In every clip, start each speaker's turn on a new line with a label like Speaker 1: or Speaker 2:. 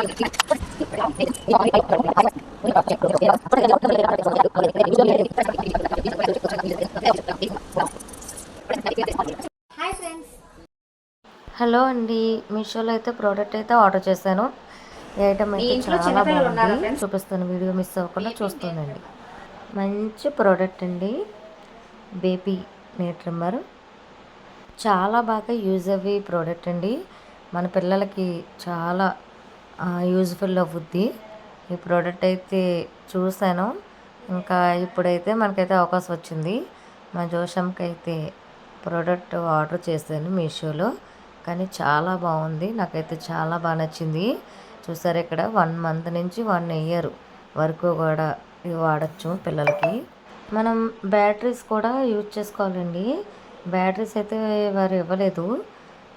Speaker 1: Hello అండి మీషోలో అయితే ప్రోడక్ట్ అయితే ఆర్డర్ చేశాను. ఈ ఐటమ్ అయితే చాలా బాగుంది? చూపిస్తాను వీడియో మిస్ అవ్వకుండా చూస్తానండి. మంచి ప్రోడక్ట్ అండి. Baby nail trimmer. చాలా బాగా యూజ్ అయ్యే ప్రోడక్ట్ అండి. మన పిల్లలకి చాలా యూజ్ఫుల్ అవుద్ది. ఈ ప్రోడక్ట్ అయితే చూశాను ఇంకా ఇప్పుడైతే మనకైతే అవకాశం వచ్చింది. మా జోషంకి అయితే ప్రోడక్ట్ ఆర్డర్ చేశాను మీషోలో. కానీ చాలా బాగుంది. నాకైతే చాలా బాగా నచ్చింది. చూసారు ఇక్కడ వన్ మంత్ నుంచి వన్ ఇయర్ వరకు కూడా ఇది వాడచ్చు పిల్లలకి. మనం బ్యాటరీస్ కూడా యూజ్ చేసుకోవాలండి. బ్యాటరీస్ అయితే వారు ఇవ్వలేదు.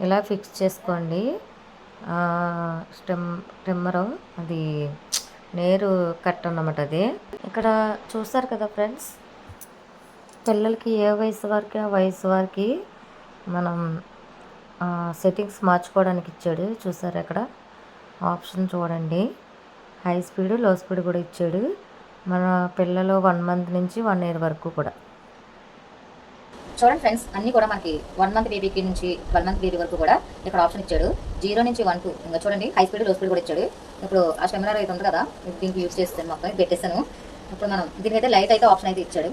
Speaker 1: ఇలా ఫిక్స్ చేసుకోండి. స్టెమ్ ట్రిమ్మరు అది నేరు కట్ అన్నమాట అది. ఇక్కడ చూస్తారు కదా ఫ్రెండ్స్ పిల్లలకి ఏ వయసు వారికి ఆ వయసు వారికి మనం సెట్టింగ్స్ మార్చుకోవడానికి ఇచ్చాడు. చూసారు అక్కడ ఆప్షన్ చూడండి. హై స్పీడ్లో స్పీడ్ కూడా ఇచ్చాడు. మన పిల్లలు వన్ మంత్ నుంచి వన్ ఇయర్ వరకు కూడా.
Speaker 2: చూడండి ఫ్రెండ్స్ అన్ని కూడా మనకి వన్ మంత్ బేబీకి నుంచి ట్వెల్వ్ మంత్ బేబీ వరకు కూడా ఇక్కడ ఆప్షన్ ఇచ్చాడు. జీరో నుంచి వన్ టూ ఇంకా చూడండి హై స్పీడ్లో స్పీడ్ కూడా ఇచ్చాడు. ఇప్పుడు ఆ స్టెమినర్ అయితే ఉంది కదా దీనికి యూజ్ చేస్తాను మొత్తం పెట్టేస్తాను ఇప్పుడు మనం దీనికైతే లైట్ అయితే ఆప్షన్ అయితే ఇచ్చాడు.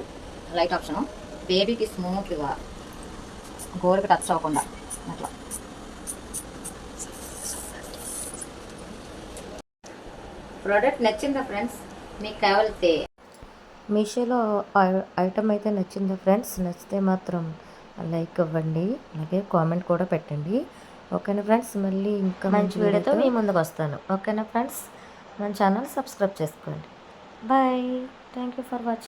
Speaker 2: లైట్ ఆప్షన్ బేబీకి స్మూత్గా గోరుకి టచ్ అవ్వకుండా అట్లా. ప్రోడక్ట్ నచ్చిందా ఫ్రెండ్స్ మీకు కావాలితే
Speaker 1: మీషోలో ఐటమ్ అయితే నచ్చిందా ఫ్రెండ్స్. నచ్చితే మాత్రం లైక్ ఇవ్వండి అలాగే కామెంట్ కూడా పెట్టండి. ఓకేనా ఫ్రెండ్స్? మళ్ళీ ఇంకా మంచి వీడియోతో మీ ముందుకు వస్తాను. ఓకేనా ఫ్రెండ్స్? మన ఛానల్ సబ్స్క్రైబ్ చేసుకోండి. Bye. Thank you for watching